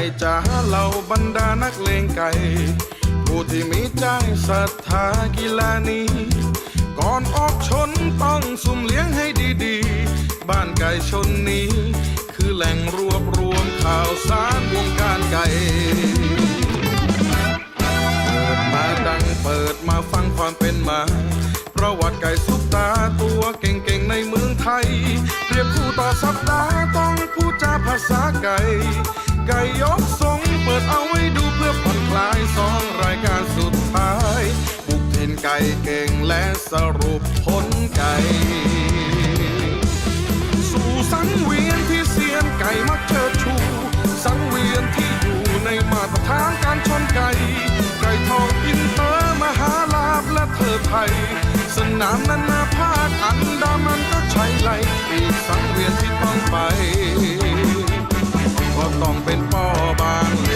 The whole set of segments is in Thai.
ยนไก่จ๋าเหล่าบรรดานักเลงไก่ ผู้ที่มีใจศรัทธากีฬานี้ ก่อนออกชนต้องสุ่มเลี้ยงให้ดีๆ บ้านไก่ชนนี้ คือแหล่งรวบรวมข่าวสารวงการไก่เปิดมาดังเปิดมาฟังความเป็นมาประวัติไก่ซุปตาตัวเก่งๆในเมืองไทย เรียบคู่ต่อสัปดาห์ต้องพูดจาภาษาไก่ ไก่ยกทรงเปิดเอาไว้ดูเพื่อผ่อนคลายสองรายการสุดท้ายบุกถิ่นไก่เก่งและสรุปผลไก่ สู่สังเวียนที่เสียนไก่มักเชิดชู สังเวียนที่อยู่ในมาตรฐานการชนไก่ ไก่ทองอินเตอร์มหาลาบและเธอไทย สนามนานาภาคอันดามันก็ใช้ไหลอีกสังเวียนที่ต้องไป ต้องเป็นป้อบางเล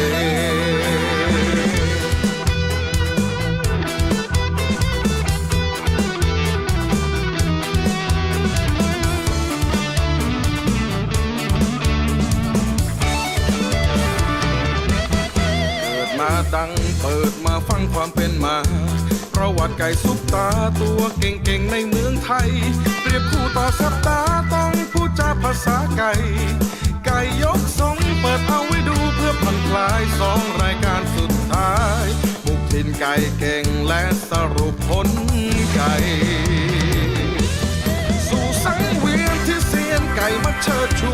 เปิดมาดังเปิดมาฟังความเป็นมา ประวัติไก่ซุปตาตัวเก่งๆ ในเมืองไทยเปรียบคู่ต่อสัปดาห์ต้องพูดจาภาษาไก่ ไก่ยกทรงเปิดเอาไว้ดูเพื่อผ่อนคลายสองรายการสุดท้ายบุกถิ่นไก่เก่งและสรุปผลไก่สู่สังเวียนที่เสียนไก่มาเชิดชู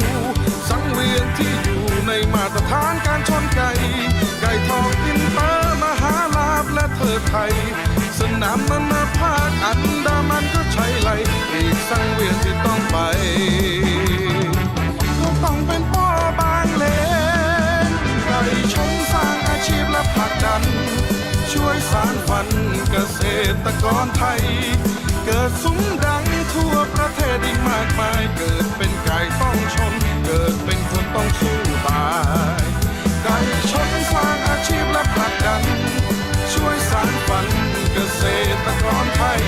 สังเวียนที่อยู่ในมาตรฐานการชนไก่ ไก่ทองอินเตอร์มหาลาบและเธอไทย สนามนานาภาคอันดามันก็ใช้ไหลอีกสั สานฝันเกษตรกรไทย เกิดซุ้มดังทั่วประเทศอีกมากมาย เกิดเป็นไก่ต้องชน เกิดเป็นคนต้องสู้ตายไก่ชนสร้างอาชีพและผลักดัน ช่วยสานฝันเกษตรกรไทย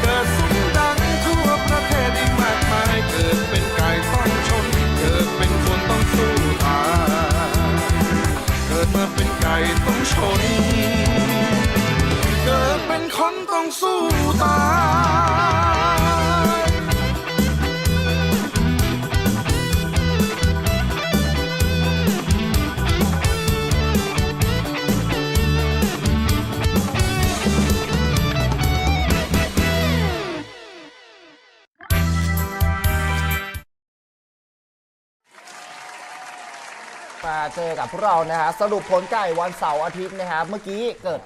เกิดซุ้มดังทั่วประเทศอีกมากมาย เกิดเป็นไก่ต้องชน เกิดเป็นคนต้องสู้ตาย เกิดมาเป็นไก่ต้องชน เป็นคนต้องสู้ตายมาเจอกับพวกเรานะฮะสรุปผลไก่วันเสาร์อาทิตย์นะครับเมื่อกี้เกิด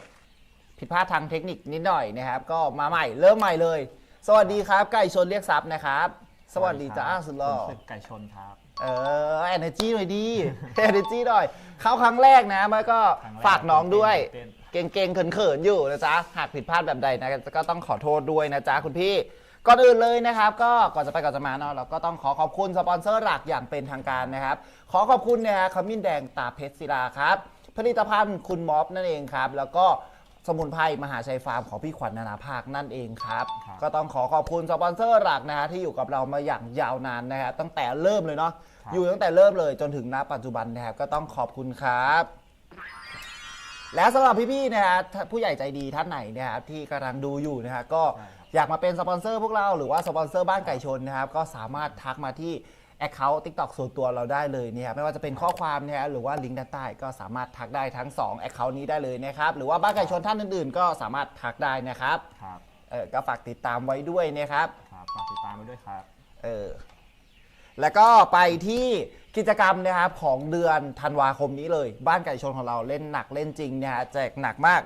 ผิดพลาดทางเทคนิคนิดหน่อยนะครับ ก็มาใหม่เริ่มใหม่เลย สวัสดีครับ ไก่ชนเรียกซับนะครับ สวัสดีจ้าสุดหล่อผมศึกไก่ชนครับ เออเอเนจีหน่อยดีเอเนจีหน่อย เข้าครั้งแรกนะมันก็ครั้งแรกฝากน้องด้วยตื่นเก่งๆเขินๆอยู่นะจ๊ะหากผิดพลาดแบบใดนะก็ต้องขอโทษด้วยนะจ๊ะคุณพี่ ก่อนอื่นเลยนะครับ ก็ก่อนจะไปก่อนจะมาเนาะเราก็ต้องขอขอบคุณสปอนเซอร์หลักอย่างเป็นทางการนะครับ ขอขอบคุณนะฮะขมิ้นแดงตาเพชรศิลาครับ ผลิตภัณฑ์คุณม็อบนั่นเองครับ แล้วก็ สมุนไพรมหาชัยฟาร์มของพี่ขวัญนานาภาคนั่นเองครับ ครับ ก็ต้องขอขอบคุณสปอนเซอร์หลักนะฮะที่อยู่กับเรามาอย่างยาวนานนะครับตั้งแต่เริ่มเลยเนาะครับอยู่ตั้งแต่เริ่มเลยจนถึงณปัจจุบันนะครับก็ต้องขอบคุณครับ และสำหรับพี่ๆนะฮะถ้าผู้ใหญ่ใจดีท่านไหนเนี่ยครับที่กำลังดูอยู่นะฮะก็ใช่ครับอยากมาเป็นสปอนเซอร์พวกเราหรือว่าสปอนเซอร์บ้านไก่ชนนะครับก็สามารถทักมาที่ Account TikTok ส่วนตัวเราได้เลยเนี่ยไม่ว่าจะเป็นข้อความเนี่ยหรือว่าลิงก์ด้านใต้ก็สามารถทักได้ทั้ง 2 Account นี้ได้เลยนะครับ หรือว่าบ้านไก่ชนท่านอื่นๆ ก็สามารถทักได้นะครับครับเออก็ฝากติดตามไว้ด้วยนะครับครับฝากติดตามไปด้วยครับเออแล้วก็ไปที่กิจกรรมนะครับของเดือนธันวาคมนี้เลย บ้านไก่ชนของเราเล่นหนักเล่นจริงนะฮะแจกหนักมาก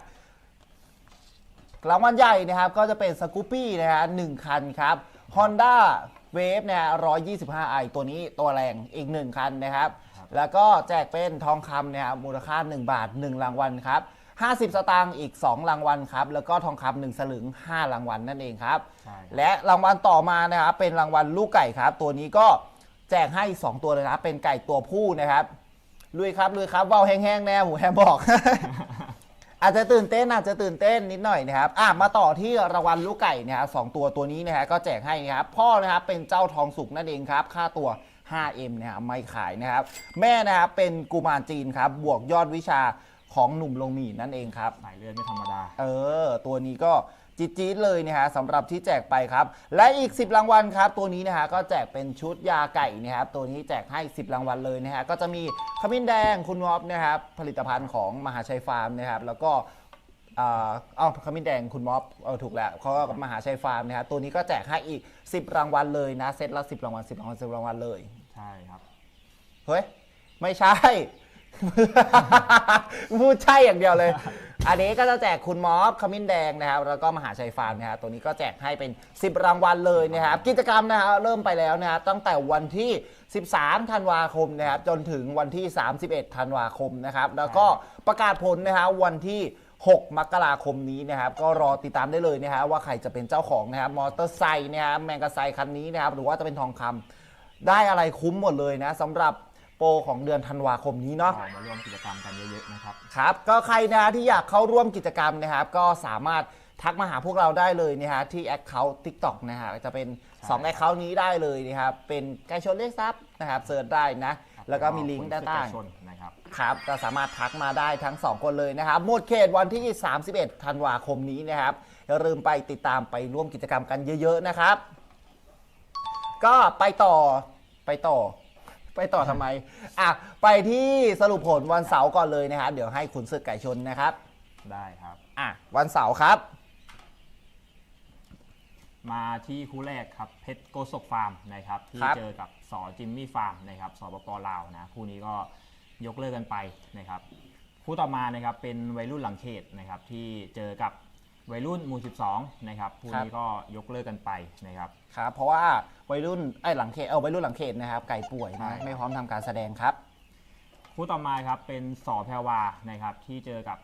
รางวัลใหญ่นะครับก็จะเป็นสกูปปี้นะฮะหนึ่งคันครับ Honda Wave นะฮะ125 i ตัวนี้ตัวแรงอีก 1 คันนะครับครับแล้วก็แจกเป็นทองคำนะครับมูลค่า 1 บาท 1 รางวัลครับ50 สตางค์อีก 2 รางวัลครับ แล้วก็ทองคำ1สลึง 5 รางวัลนั่นเองครับใช่ครับ และรางวัลต่อมานะครับเป็นรางวัลลูกไก่ครับ ตัวนี้ก็แจกให้ 2 ตัวเลยนะเป็นไก่ตัวผู้นะครับลุยครับลุยครับว่าวแห้งๆแน่หมูแฮมบอก อาจจะตื่นเต้นอาจจะตื่นเต้นนิดหน่อยนะครับอะมาต่อที่รางวัลลูกไก่นะครับสองตัวตัวนี้นะฮะก็แจกให้นะครับพ่อนะครับเป็นเจ้าทองสุกนั่นเองครับ ค่าตัว 5M นะครับไม่ขายนะครับ แม่นะครับเป็นกุมารจีนครับ บวกยอดวิชาของหนุ่มลงหมีนั่นเองครับ สายเลือดไม่ธรรมดา เออ ตัวนี้ก็ จี๊ดๆเลยนะฮะสำหรับที่แจกไปครับ และอีก 10 รางวัลครับ ตัวนี้นะฮะก็แจกเป็นชุดยาไก่นะครับตัวนี้แจกให้ 10 รางวัลเลยนะฮะก็จะมีขมิ้นแดงคุณวอฟนะครับผลิตภัณฑ์ของมหาชัยฟาร์มนะครับแล้วก็เอ่อเอาขมิ้นแดงคุณมอฟเออถูกแล้วเขาก็มหาชัยฟาร์มนะครับตัวนี้ก็แจกให้อีก 10 รางวัลเลยนะเซตละ10 รางวัล10รางวัล10รางวัลเลย ใช่ครับ เฮ้ย ไม่ใช่ พูดใช่อย่างเดียวเลย อันนี้ก็จะแจกคุณมอฟขมิ้นแดงนะครับแล้วก็มหาชัยฟาร์มนะครับตัวนี้ก็แจกให้เป็น 10 รางวัลเลยนะครับกิจกรรมนะครับเริ่มไปแล้วนะครับตั้งแต่วันที่ 13 ธันวาคมนะครับจนถึงวันที่ 31 ธันวาคมนะครับแล้วก็ประกาศผลนะครับวันที่ 6 มกราคมนี้นะครับก็รอติดตามได้เลยนะครับว่าใครจะเป็นเจ้าของนะครับมอเตอร์ไซค์นะครับแมงกะไซคันนี้นะครับหรือว่าจะเป็นทองคำได้อะไรคุ้มหมดเลยนะสำหรับ โปรของเดือนธันวาคมนี้เนาะ เรามาร่วมกิจกรรมกันเยอะๆนะครับ ครับก็ใครนะที่อยากเข้าร่วมกิจกรรมนะครับ ก็สามารถทักมาหาพวกเราได้เลยนะฮะที่ Account TikTok นะฮะจะเป็นใช่2 Account นี้ได้เลยนะครับเป็นไกด์ชนเลขทรัพย์นะครับเสิร์ชได้นะ แล้วก็มีลิงก์ด้านใต้ชนนะครับครับก็สามารถทักมาได้ทั้ง 2 คนเลยนะครับหมดเขตวันที่ 31 ธันวาคมนี้นะครับอย่าลืมไปติดตามไปร่วมกิจกรรมกันเยอะ ๆ นะครับ ก็ไปต่อไปต่อ ไปต่อทำไม อะ ไปที่สรุปผลวันเสาร์ก่อนเลยนะครับ เดี๋ยวให้คุณศึกไก่ชนนะครับ ได้ครับ อะ วันเสาร์ครับ มาที่คู่แรกครับเพชรโกศกฟาร์มนะครับที่ครับเจอกับสอจิมมี่ฟาร์มนะครับสปปลาวนะคู่นี้ก็ยกเลิกกันไปนะครับคู่ต่อมานะครับเป็นวัยรุ่นหลังเขตนะครับที่เจอกับ วัยรุ่นหมู่12นะครับคู่นี้ก็ยกเลิกกันไปนะครับครับเพราะว่าวัยรุ่นไอ้ยหลังเขตเออวัยรุ่นหลังเขตนะครับไก่ป่วยใช่นะไม่พร้อมทำการแสดงครับคู่ต่อมาครับเป็นสอแพรวานะครับที่เจอกับ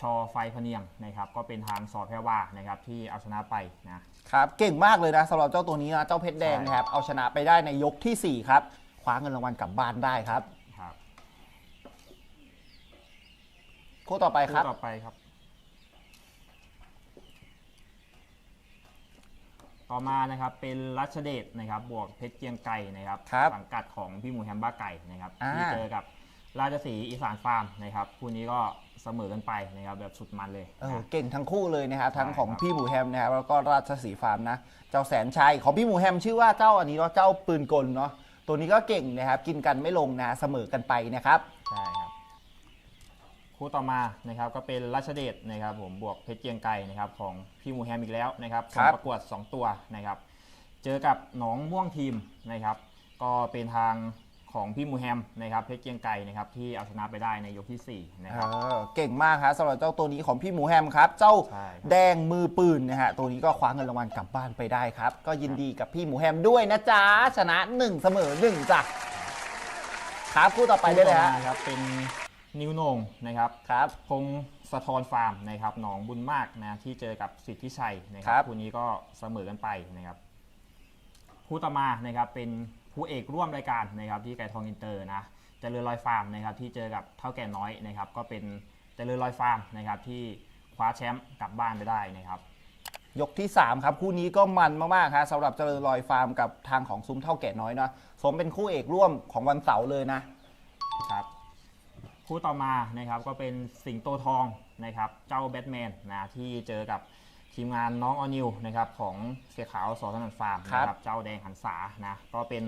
ชอไฟพะเนียงนะครับก็เป็นทางสอแพรวานะครับที่เอาชนะไปนะครับเก่งมากเลยนะสำหรับเจ้าตัวนี้นะเจ้าเพชรแดงใช่นะครับเอาชนะไปได้ในยกทีสี่ 4 ครับคว้าเงินรางวัลกลับบ้านได้ครับครับคู่ต่อไปครับคู่ต่อไปครับ ต่อมานะครับเป็นรัชเดชนะครับบวกเพชรเกรียงไก่นะครับครับสังกัดของพี่หมูแฮมบ้าไก่นะครับอ่า ที่เจอกับราชสีห์อีสานฟาร์มนะครับคู่นี้ก็เสมอกันไปนะครับแบบสุดมันเลยเออนะ เก่งทั้งคู่เลยนะครับทั้งของใช่ครับ พี่หมูแฮมนะครับแล้วก็ราชสีห์ฟาร์มนะ เจ้าแสนชัยของพี่หมูแฮมชื่อว่าเจ้าอันนี้เนาะเจ้าปืนกลเนาะตัวนี้ก็เก่งนะครับ กินกันไม่ลงนะเสมอกันไปนะครับ ใช่ครับ คู่ต่อมานะครับก็เป็นรัชเดชนะครับผมบวกเพชรเกรียงไก่นะครับของพี่หมูแฮมอีกแล้วนะครับครับผลประกวด 2 ตัวนะครับ เจอกับหนองม่วงทีมนะครับ ก็เป็นทางของพี่หมูแฮมนะครับเพชรเกรียงไก่นะครับที่เอาชนะไปได้ในยกที่4นะคเอรับอเก่งมากครับสำหรับเจ้าตัวนี้ของพี่หมูแฮมครับ เจ้าใช่ครับ แดงมือปืนนะฮะตัวนี้ก็คว้าเงินรางวัลกลับบ้านไปได้ครับ ก็ยินดีกับพี่หมูแฮมด้วยนะจ๊ะชนะหนึ่งเสมอหนึ่งจ้ะครับคู่ต่อไปได้เลยฮะ คู่ต่อมาครับเป็น นิวโหนงนะครับครับ พงสะทอนฟาร์มนะครับหนองบุญมากนะที่เจอกับสิทธิชัยนะคครัรับบคู่นี้ก็เสมอกันไปนะครับคู่ต่อมานะครับเป็นผู้เอกร่วมรายการนะครับที่ไก่ทองอินเตอร์นะเจริญลอยฟาร์มนะครับที่เจอกับเท่าแก่น้อยนะครับก็เป็นเจริญลอยฟาร์มนะครับที่คว้าแชมป์กลับบ้านไปได้นะครับยกที่ 3 ครับ คู่นี้ก็มันมากๆครับสำหรับเจริญลอยฟาร์มกับทางของซุ้มเท่าแก่น้อยเนาะสมเป็นคู่เอกร่วมของวันเสาร์เลยนะครับ คู่ต่อมานะครับก็เป็นสิงโตทองนะครับเจ้าแบทแมนนะที่เจอกับทีมงานน้องออนิวนะครับของเสียขาวสอถนันฟาร์มครับนะครับเจ้าแดงหันษานะก็เป็น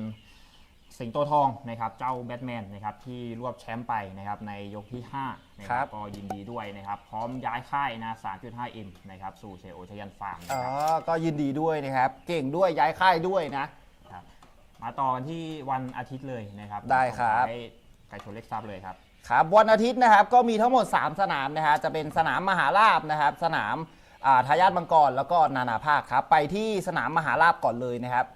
สิงโตทองนะครับเจ้าแบทแมนนะครับที่รวบแชมป์ไปนะครับในยกที่5นะคครัรับบ ก็ยินดีด้วยนะครับพร้อมย้ายค่ายนะ 3.5M นะครับสู่เชโอชยันฟาร์มอ๋นะอครับก็ยินดีด้วยนะครับ เก่งด้วยย้ายค่ายด้วยนะ ครับมาต่อกันที่วันอาทิตย์เลยนะครับได้ครับ ให้ไก่ชนเล็กซับเลยครับ ครับวันอาทิตย์นะครับก็มีทั้งหมด 3 สนามนะฮะจะเป็นสนามมหาลาบนะครับ สนามอ่าทายาทมังกรแล้วก็นานาภาคครับไปที่สนามมหาลาบก่อนเลยนะครับ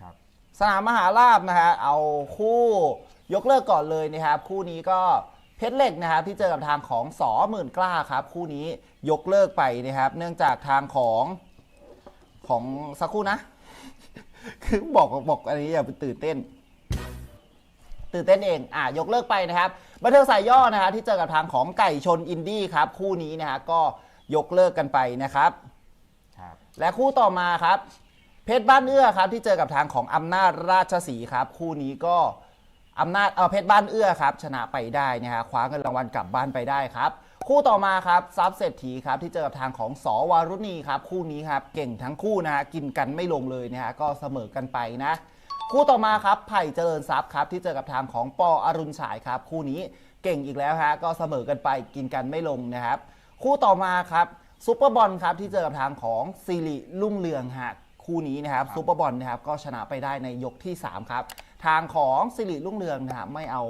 ครับ สนามมหาลาบนะฮะเอาคู่ยกเลิกก่อนเลยนะครับ คู่นี้ก็เพชรเหล็กนะครับที่เจอกับทางของสอหมื่นกล้าครับ คู่นี้ยกเลิกไปนะครับ เนื่องจากทางของของสักครู่นะ คือบอกบอกอันนี้อย่าไปตื่นเต้น ตื่นเต้นเองอะยกเลิกไปนะครับบันเทิงสายย่อนะฮะที่เจอกับทางของไก่ชนอินดี้ครับ คู่นี้นะฮะก็ยกเลิกกันไปนะครับครับและคู่ต่อมาครับ เพชรบ้านเอื้อครับ ที่เจอกับทางของอำนาจราชสีห์ครับ คู่นี้ก็อำนาจเออเพชรบ้านเอื้อครับ ชนะไปได้นะฮะคว้าเงินรางวัลกลับบ้านไปได้ครับ คู่ต่อมาครับซับเศรษฐีครับที่เจอกับทางของสวารุณีครับ คู่นี้ครับเก่งทั้งคู่นะฮะกินกันไม่ลงเลยนะฮะก็เสมอกันไปนะ คู่ต่อมาครับไผ่เจริญทรัพย์ครับที่เจอกับทางของปออรุณฉายครับ คู่นี้เก่งอีกแล้วฮะก็เสมอกันไปกินกันไม่ลงนะครับ คู่ต่อมาครับซูเปอร์บอลครับที่เจอกับทางของซิริลุ่งเรืองฮะคู่นี้นะครับซูเปอร์บอลนะครับก็ชนะไปได้ในยกที่ 3 ครับ ทางของซิริลุ่งเรืองนะครับไม่เอา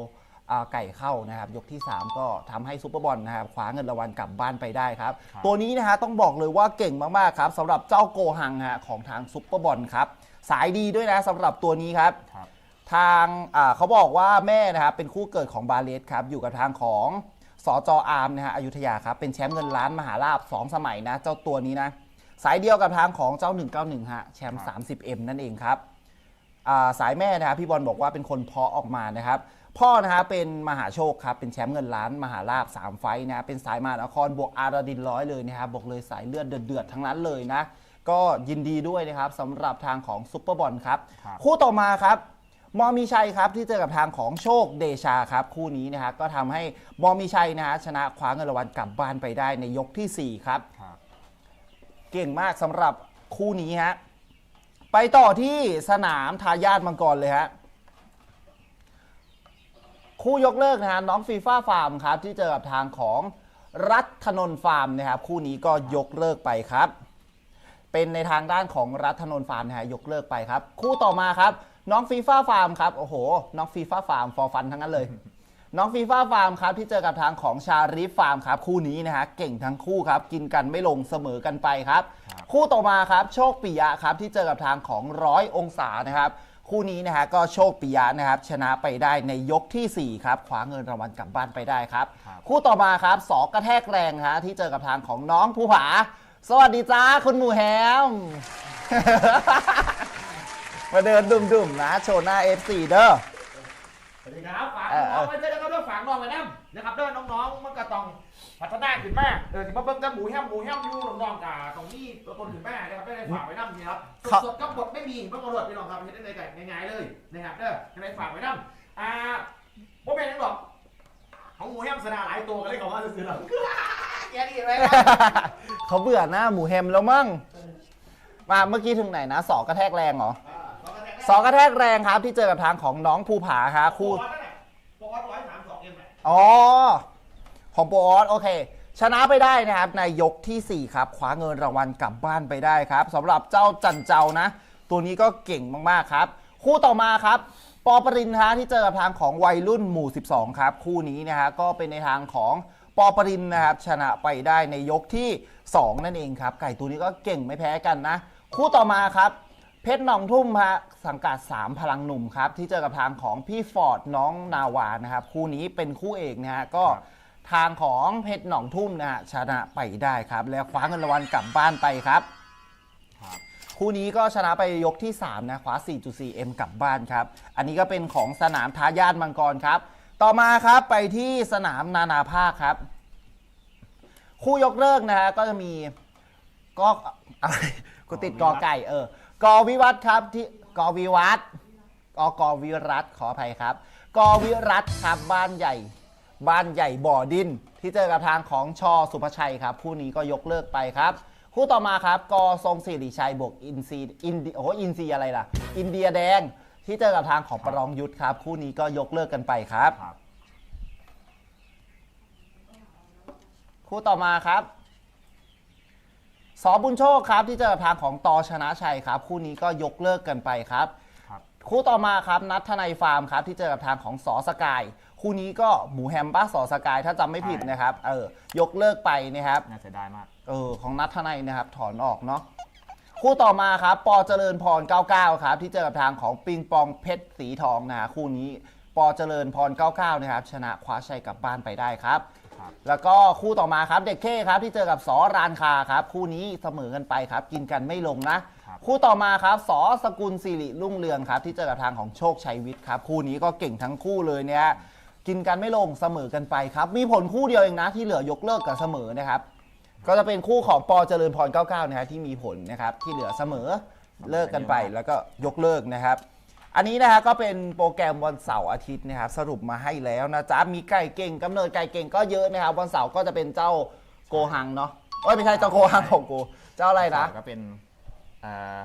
ไก่เข้านะครับยกที่ 3 ก็ทำให้ซูเปอร์บอลนะครับคว้าเงินรางวัลกลับบ้านไปได้ครับครับ ตัวนี้นะฮะต้องบอกเลยว่าเก่งมากๆครับสำหรับเจ้าโกหังฮะของทางซูเปอร์บอลครับสายดีด้วยนะสำหรับตัวนี้ครับครับทางอ่าเขาบอกว่าแม่นะครับเป็นคู่เกิดของบาเลสครับอยู่กับทางของสจอาร์มนะฮะอยุธยาครับเป็นแชมป์เงินล้านมหาราบ2สมัยนะเจ้าตัวนี้นะสายเดียวกับทางของเจ้า 191ฮะแชมป์ 30M นั่นเองครับอ่าสายแม่นะครับพี่บอลบอกว่าเป็นคนเพาะออกมานะครับ พ่อนะฮะเป็นมหาโชคครับ เป็นแชมป์เงินล้านมหาราบ3 ไฟท์นะเป็นสายมหานครบวกอาราดินร้อยเลยนะครับบอกเลยสายเลือดเดือดๆทั้งนั้นเลยนะ ก็ยินดีด้วยนะครับสำหรับทางของซุปเปอร์บอลครับ ครับคู่ต่อมาครับ มอมีชัยครับที่เจอกับทางของโชคเดชาครับ คู่นี้นะฮะก็ทำให้มอมีชัยนะฮะชนะคว้าเงินรางวัลกลับบ้านไปได้ในยกทีสี่4 ครับ ครับ เก่งมากสำหรับคู่นี้ฮะไปต่อที่สนามทายาทมังกรเลยฮะ คู่ยกเลิกนะฮะน้องฟีฟ่าฟาร์มครับที่เจอกับทางของรัฐนนท์ฟาร์มนะครับคู่นี้ก็ยกเลิกไปครับ เป็นในทางด้านของรัฐนนท์ฟาร์มนะฮะยกเลิกไปครับ คู่ต่อมาครับ น้องฟีฟ่าฟาร์มครับโอ้โห น้องฟีฟ่าฟาร์มฟอร์ฟันทั้งนั้นเลย น้องฟีฟ่าฟาร์มครับที่เจอกับทางของชาริฟฟาร์มครับคู่นี้นะฮะเก่งทั้งคู่ครับกินกันไม่ลงเสมอกันไปครับครับคู่ต่อมาครับโชคปิยะครับที่เจอกับทางของร้อยองศานะครับ คู่นี้นะฮะก็โชคปิยะนะครับชนะไปได้ในยกทีสี่4 ครับคว้าเงินรางวัลกลับบ้านไปได้ครับครับ คู่ต่อมาครับสอกระแทกแรงฮะที่เจอกับทางของน้องภูผา สวัสดีจ้าคุณหมูแฮม มาเดินดุ่มๆนะโชว์หน้า FC เด้อสวัสดีครับฝากเออน้องไว้ด้วยนะครับเรื่องฝากน้องไว้นะนะครับเด้อน้องๆมันก็ต้อง พัฒนาขึ้นมาเออที่มาเบิ่งกันหมูแฮมหมูแฮมอยู่น้องๆกาตรงนี้ตัวตนขึ้นมานะครับได้เลยฝากไว้น้ำนี่ครับครับสดๆกับบทไม่มีเพิ่งกระโดดพี่น้องครับเห็นได้เลยกันง่ายๆเลยนะครับเด้อยังไงฝากไว้น้ำอ่าโมเป็นยังหรอกของหมูแฮมสนาหลายตัวกันเลยของว่าซื้อๆหรอกแกนี่อะไรครับเขาเบื่อหน้าหมูแฮมแล้วมั้งมาเมื่อกี้ถึงไหนนะสอกระแทกแรงเหรออ่าสองกระแทกแรกสอกระแทกแรงครับที่เจอกับทางของน้องภูผาฮะคู่โปรวัดนั่นแหละโปรวัดร้อยสามสอ ของโปรออสโอเค ชนะไปได้นะครับในยกทีสี่ 4 ครับคว้าเงินรางวัลกลับบ้านไปได้ครับสำหรับเจ้าจันเจ้านะ ตัวนี้ก็เก่งมากๆครับ คู่ต่อมาครับปอปรินทร์ฮะที่เจอกับทางของวัยรุ่นหมู่ 12 ครับ คู่นี้นะฮะก็เป็นในทางของปอปรินนะครับชนะไปได้ในยกที่ 2 นั่นเองครับ ไก่ตัวนี้ก็เก่งไม่แพ้กันนะ คู่ต่อมาครับ เพชรหนองทุ่มฮะสังกัด 3 พลังหนุ่มครับ ที่เจอกับทางของพี่ฟอร์ดน้องนาวานะครับ คู่นี้เป็นคู่เอกนะฮะก็ ทางของเพชรหนองทุ่มนะฮะชนะไปได้ครับ แล้วคว้าเงินรางวัลกลับบ้านไปครับครับ คู่นี้ก็ชนะไปยกที่ 3 นะคว้า 4.4M กลับบ้านครับ อันนี้ก็เป็นของสนามทายาทมังกรครับ ต่อมาครับไปที่สนามนานาภาคครับ คู่ยกเลิกนะฮะก็จะมีก็อะไรกูติดกอไก่เออกอวิวัฒน์ครับที่กอวิวัฒน์กอกอวิรัตขออภัยครับ กอวิรัตครับบ้านใหญ่ บ้านใหญ่บ่อดิน ที่เจอกับทางของชอสุภชัยครับคู่นี้ก็ยกเลิกไปครับ คู่ต่อมาครับกอทรงศิริชัยบวกอินซีอินโอ้โหอินซีอะไรล่ะ อินเดียแดง ที่เจอกับทางของประรองยุทธครับ คู่นี้ก็ยกเลิกกันไปครับ ครับ คู่ต่อมาครับสอบุญโชคครับที่เจอกับทางของตอชนะชัยครับ คู่นี้ก็ยกเลิกกันไปครับ ครับคู่ต่อมาครับนัททนายฟาร์มครับที่เจอกับทางของสอสกาย คู่นี้ก็หมูแฮมป้าสอสกายถ้าจำไม่ผิดใช่นะครับเออยกเลิกไปนะครับน่าเสียดายมากเออของนัททนายนะครับถอนออกเนาะคู่ต่อมาครับปอเจริญพร 99 ครับ ที่เจอกับทางของปิงปองเพชรสีทองนะฮะคู่นี้ปอเจริญพร 99 นะครับ ชนะคว้าชัยกลับบ้านไปได้ครับ ครับ แล้วก็คู่ต่อมาครับเด็กเข้ครับที่เจอกับสอรานคาครับ คู่นี้เสมอกันไปครับ กินกันไม่ลงนะ ครับคู่ต่อมาครับสอสกุลสิริรุ่งเรืองครับ ที่เจอกับทางของโชคชัยวิทย์ครับ คู่นี้ก็เก่งทั้งคู่เลยเนี่ยกินกันไม่ลงเสมอกันไปครับ มีผลคู่เดียวเองนะ ที่เหลือยกเลิกกับเสมอนะครับ ก็จะเป็นคู่ของปอเจริญพร 99 นะฮะที่มีผลนะครับ ที่เหลือเสมอเลิกกันไปแล้วก็ยกเลิกนะครับ อันนี้นะฮะก็เป็นโปรแกรมวันเสาร์อาทิตย์นะครับสรุปมาให้แล้วนะจ๊ะมีไก่เก่งกำเนิดไก่เก่งก็เยอะนะครับวันเสาร์ก็จะเป็นเจ้าโกหังเนาะโอ้ยไม่ใช่เจ้าโกหังของกู เจ้าอะไรนะก็เป็นอ่า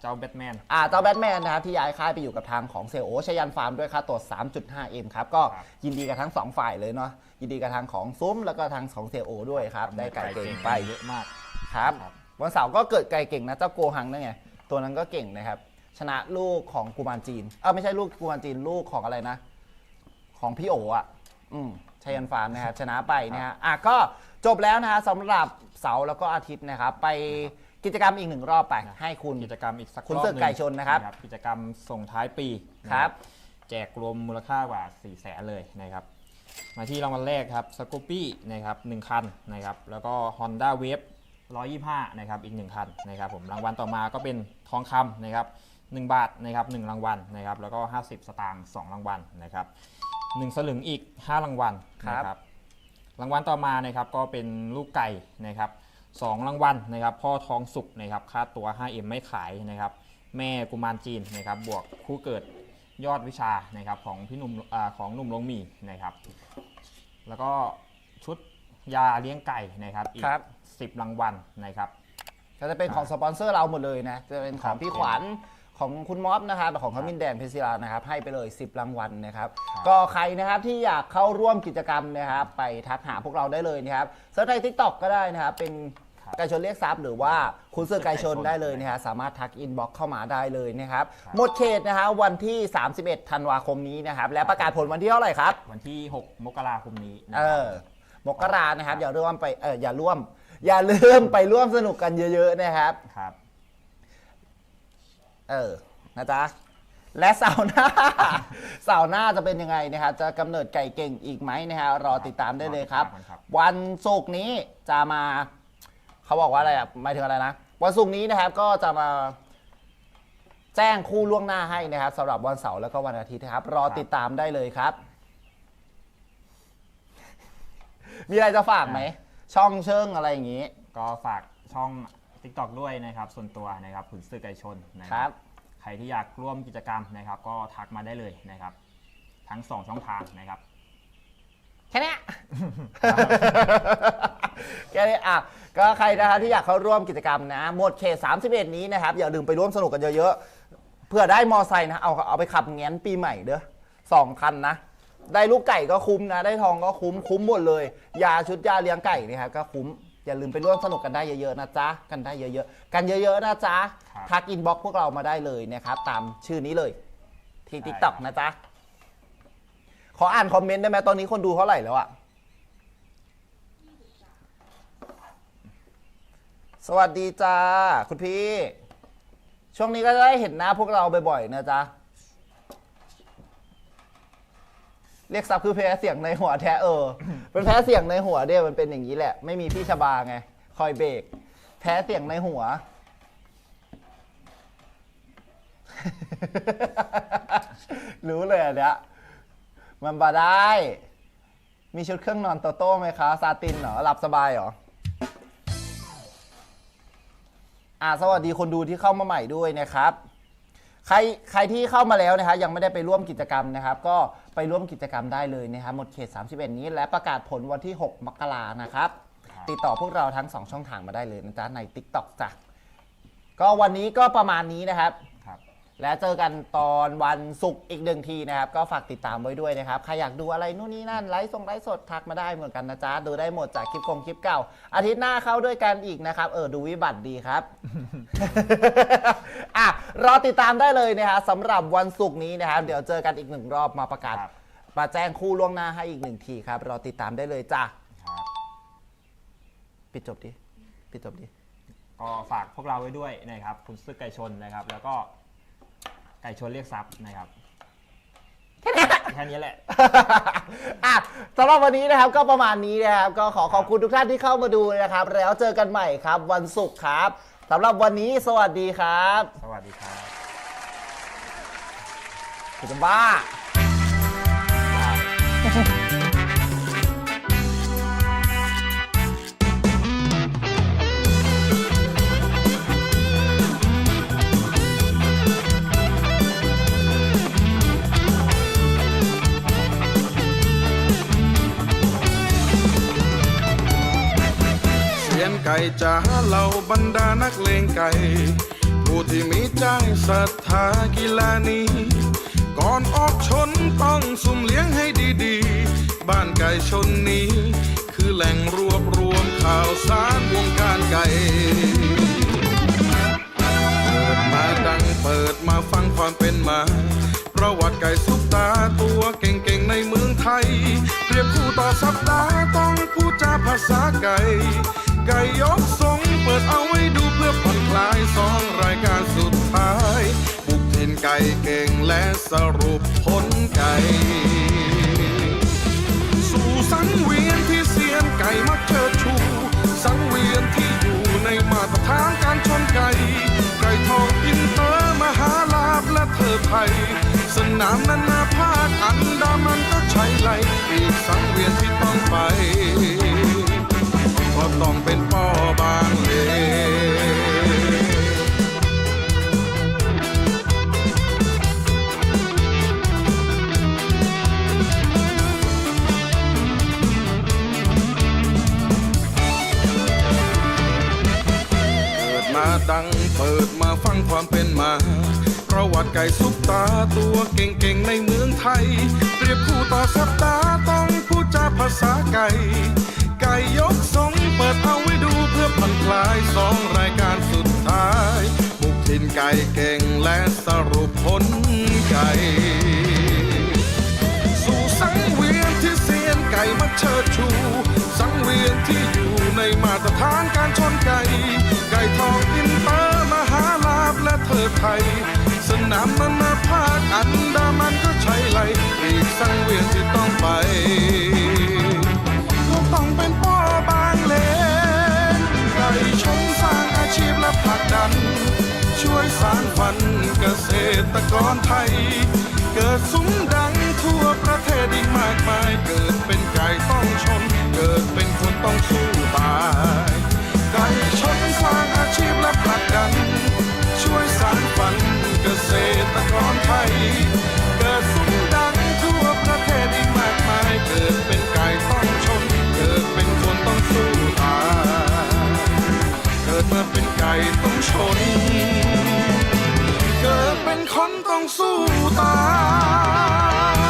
เจ้าแบทแมน อ่า เจ้าแบทแมนนะครับที่ย้ายค่ายไปอยู่กับทางของเซลโอชยันฟาร์มด้วยค่าตัว 3.5M ครับ ก็ครับยินดีกับทั้งสองฝ่ายเลยเนาะ ยินดีกับทางของซุ้มแล้วก็ทางของเซลโอด้วยครับ ได้ไก่เก่งไปเยอะมากครับครับ วันเสาร์ก็เกิดไก่เก่งนะ เจ้าโกหังนั่นไง ตัวนั้นก็เก่งนะครับ ชนะลูกของกุมารจีน เออไม่ใช่ลูกกุมารจีนลูกของอะไรนะ ของพี่โออะ อืมชัยยันฟาร์มนะครับชนะไปนะฮะอะก็จบแล้วนะฮะสำหรับเสาร์แล้วก็อาทิตย์นะครับ ไปกิจกรรมอีกหนึ่งรอบไป ให้คุณกิจกรรมอีกสักคุณรอบเสือกไก่ชนนะครับ กิจกรรมส่งท้ายปีนะครับ แจกรวมมูลค่ากว่า4 0 0แสนเลยนะครับ มาที่รางวัลแรกครับสกูปี้นะครับหนึ่งคันนะครับ แล้วก็ Honda Wave 125 นะครับ อีก 1 คันนะครับผมรางวัลต่อมาก็เป็นทองคำนะครับ 1 บาทนะครับ1รางวัลนะครับแล้วก็ 50 สตางค์2รางวัลนะครับ1สลึงอีก 5 รางวัลนะครับรางวัลต่อมานะครับก็เป็นลูกไก่นะครับสองรางวัลนะครับพ่อทองสุกนะครับค่าตัว 5M ไม่ขายนะครับแม่กุมารจีนนะครับบวกคู่เกิดยอดวิชานะครับของพี่หนุ่มอาของหนุ่มลงหมีนะครับแล้วก็ชุดยาเลี้ยงไก่นะครับอีกครับ10รางวัลนะครับก็จะเป็นของสปอนเซอร์เราหมดเลยนะจะเป็นของพี่ขวัญ ของคุณม็อบนะครับของขมิ้นแดงเพชรศิลานะครับให้ไปเลย 10 รางวัลนะครับครับ ก็ใครนะครับที่อยากเข้าร่วมกิจกรรมนะครับ ไปทักหาพวกเราได้เลยนะครับเซิร์ชในทิกตอกก็ได้นะครับ เป็นครับไก่ชนเรียกทรัพย์หรือว่าคุณเสื้อไก่ชนได้เลยนะฮะสามารถทักอินบ็อกเข้ามาได้เลยนะครับครับ หมดเขตนะฮะวันที่ 31 ธันวาคมนี้นะครับ และประกาศผลวันที่เท่าไหร่ครับ วันที่ 6 มกราคมนี้นะเอครับอมกรานะครับอย่าร่วมไปเอออย่าร่วม อย่าลืมไปร่วมสนุกกันเยอะ ๆ นะครับครับ เออนะจ๊ะและเสาร์หน้า เสาร์หน้าจะเป็นยังไงนะครับจะกำเนิดไก่เก่งอีกไหมนะฮะรอติดตามได้เลยครับรอติดตามกันครับ วันศุกร์นี้จะมา เขาบอกว่าอะไรอะหมายถึงอะไรนะ วันศุกร์นี้นะครับก็จะมาแจ้งคู่ล่วงหน้าให้นะครับสำหรับวันเสาร์แล้วก็วันอาทิตย์นะครับ รอติดตามได้เลยครับ มีอะไรจะฝากไหม ช่องเชิงอะไรอย่างนี้ ก็ฝากช่อง TikTok ด้วยนะครับ ส่วนตัวนะครับขุนสื่อไก่ชนนะคครัรับ บ ใครที่อยากร่วมกิจกรรมนะครับ ก็ทักมาได้เลยนะครับ ทั้ง2ช่องทางนะครับ แค่เนี้ย แค่นี้อะก็ใครนะคะที่อยากเข้าร่วมกิจกรรมนะหมดเขต31 นี้นะครับ อย่าลืมไปร่วมสนุกกันเยอะๆเพื่อได้มอไซค์นะ เอาเอาไปขับแง้นปีใหม่เด้อสองคันนะ ได้ลูกไก่ก็คุ้มนะ ได้ทองก็คุ้มคุ้มหมดเลย ยาชุดยาเลี้ยงไก่นี่ครับก็คุ้ม อย่าลืมไปร่วมสนุกกันได้เยอะๆนะจ๊ะ กันได้เยอะๆ กันเยอะๆนะจ๊ะ ครับทักอินบ็อกพวกเรามาได้เลยนะครับ ตามชื่อนี้เลย ที่ได้ ทิกตอกนะจ๊ะ ขออ่านคอมเมนต์ได้ไหมตอนนี้คนดูเท่าไหร่แล้วอะสวัสดีจ้าคุณพี่ ช่วงนี้ก็จะได้เห็นหน้าพวกเราบ่อยๆนะจ๊ะ เรียกซับคือแพ้เสียงในหัวแท้เออ เป็นแพ้เสียงในหัวเดียมันเป็นอย่างนี้แหละ ไม่มีพี่ชบาไง คอยเบรก แพ้เสียงในหัว รู้เลยอันเนี้ยมันบาได้ มีชุดเครื่องนอนโตโต้ไหมคะ ซาตินเหรอ หลับสบายเหรอ อ่า สวัสดีคนดูที่เข้ามาใหม่ด้วยนะครับ ใครใครที่เข้ามาแล้วนะครับยังไม่ได้ไปร่วมกิจกรรมนะครับ ก็ไปร่วมกิจกรรมได้เลยนะครับหมดเขต 31 นี้ และประกาศผลวันที่ 6 มกรานะครับครับติดต่อพวกเราทั้ง 2 ช่องทางมาได้เลยนะจ๊ะใน TikTok จ้ะก็วันนี้ก็ประมาณนี้นะครับครับ และเจอกันตอนวันศุกร์อีกหนึ่งทีนะครับ ก็ฝากติดตามไว้ด้วยนะครับ ใครอยากดูอะไรนู่นนี่นั่นไลฟ์ส่งไลฟ์สดทักมาได้เหมือนกันนะจ๊ะ ดูได้หมดจากคลิปกงคลิปเก่า อาทิตย์หน้าเข้าด้วยกันอีกนะครับ เออ ดูวิบัติดีครับ อะ รอติดตามได้เลยนะฮะสำหรับวันศุกร์นี้นะครับ เดี๋ยวเจอกันอีกหนึ่งรอบมาประกาศครับ มาแจ้งคู่ล่วงหน้าให้อีกหนึ่งทีครับ รอติดตามได้เลยจ้ะครับปิดจบดิปิดจบดิ ก็ฝากพวกเราไว้ด้วยนะครับ คุณซื้อไก่ชนนะครับ แล้วก็ ไก่ชนเรียกทรัพย์นะครับ แค่นี้แหละ อะสำหรับวันนี้นะครับก็ประมาณนี้นะครับ ก็ขอขอบคุณทุกท่านที่เข้ามาดูนะครับ แล้วเจอกันใหม่ครับ วันศุกร์ครับสำหรับวันนี้สวัสดีครับสวัสดีครับคุณ จะบ้าก่จ๋าเหล่าบรรดานักเลงไก่ ผู้ที่มีใจศรัทธากีฬานี้ ก่อนออกชนต้องสุ่มเลี้ยงให้ดีๆ บ้านไก่ชนนี้ คือแหล่งรวบรวมข่าวสารวงการไก่เปิดมาดังเปิดมาฟังความเป็นมาประวัติไก่ซุปตาตัวเก่งๆในเมืองไทยเปรียบคู่ต่อสัปดาห์ต้องพูดจาภาษาไก่ ไก่ยกทรงเปิดเอาไว้ดูเพื่อผ่อนคลายสองรายการสุดท้ายบุกถิ่นไก่เก่งและสรุปผลไก่ สู่สังเวียนที่เสียนไก่มักเชิดชู สังเวียนที่อยู่ในมาตรฐานการชนไก่ไก่ทองอินเตอร์มหาลาบและเธอไทย สนามนานาภาคอันดามันก็ใช้ไหลอีกสังเวียนที่ต้องไป ก็ต้องเป็นป้อบางเลนเปิดมาดังเปิดมาฟังความเป็นมา ประวัติไก่ซุปตาตัวเก่งๆในเมืองไทยเปรียบคู่ต่อสัปดาห์ต้องพูดจาภาษาไก่ เก่งและสรุปผลไก่สู่สังเวียนที่เสียนไก่มาเชิดชู สังเวียนที่อยู่ในมาตรฐานการชนไก่ ไก่ทองอินเตอร์มหาลาบและเธอไทย สนามนานาภาคอันดามันก็ใช้ไหลอีกสังเวียนที่ต้องไปก็ต้องเป็นป้อบางเลนไก่ชนสร้างอาชีพและผลักดัน ช่วยสางฝันเกษตรกรไทย เกิดสุ้มดัง เป็นไก่ต้องชน เกิดเป็นคนต้องสู้ตาย